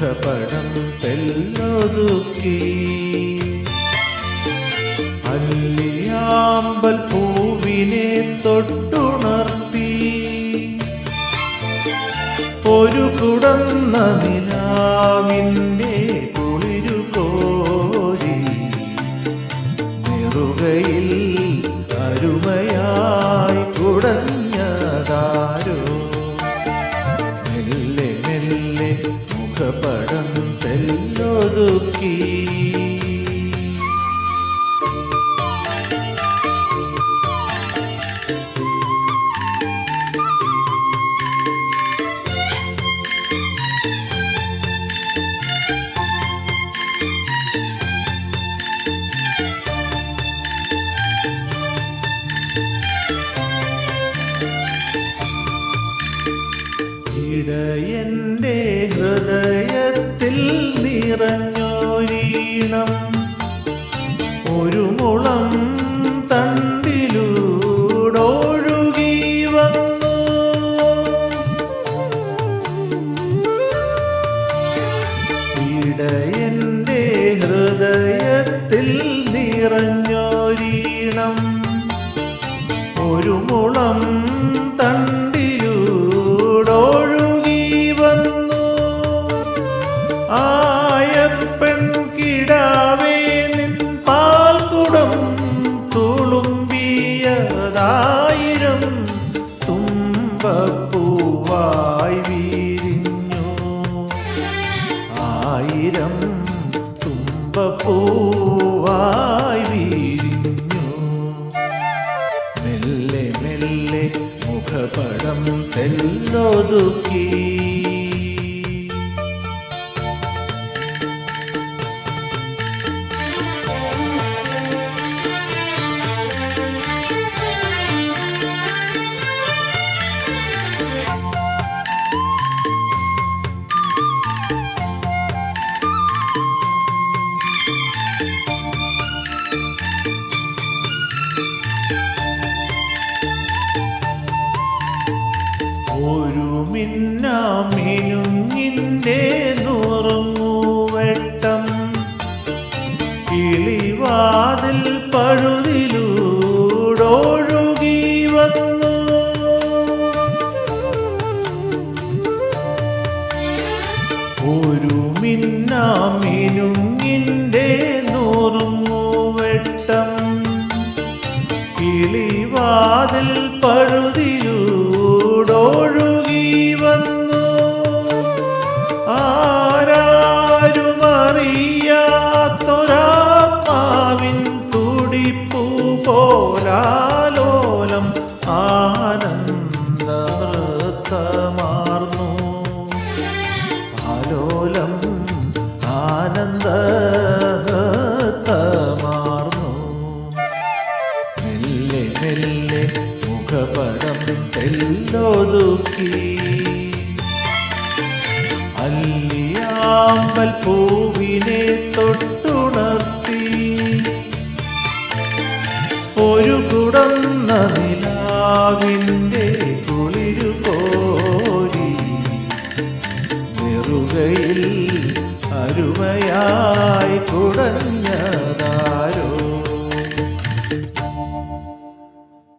മുഖപടം തെല്ലൊതുക്കി. അല്ലിയാമ്പൽ പൂവിനെ തൊട്ടുണർത്തി. ഒരു കുടന്ന നിലാവിന്റെ കുളിരു കോരി നെറുകയിൽ ഇടയന്റെ ഹൃദയത്തിൽ നിറഞ്ഞൊരീണം മുളം തണ്ടിലൂടൊഴുകി വന്നു. ഇടയന്റെ ഹൃദയത്തിൽ നിറഞ്ഞൊരീണം. ഒരു മുളം മുഖപടം തെല്ലൊതുക്കി ഒരു മിന്നാമിനുങ്ങിന്റെ നുറങ്ങൂവട്ടം. കിളിവാതിൽ പഴുതിലൂടൊഴുകി വന്നു. ഒരു മിന്നാമിനുങ്ങിന്റെ നുറുങ്ങുവെട്ടം. കിളിവാതിൽ നൃത്തമാർന്നു ആലോലം ആനന്ദ മാർന്നു മെല്ലെ മെല്ലെ മുഖപടം തെല്ലൊതുക്കി. അല്ലിയാമ്പൽ പൂവിനെ തൊട്ടുണർത്തി. ഒരു കുടന്ന നിലാവിന്റെ കുളിരു നെറുകയിൽ അരുമയായി കുടഞ്ഞതാ.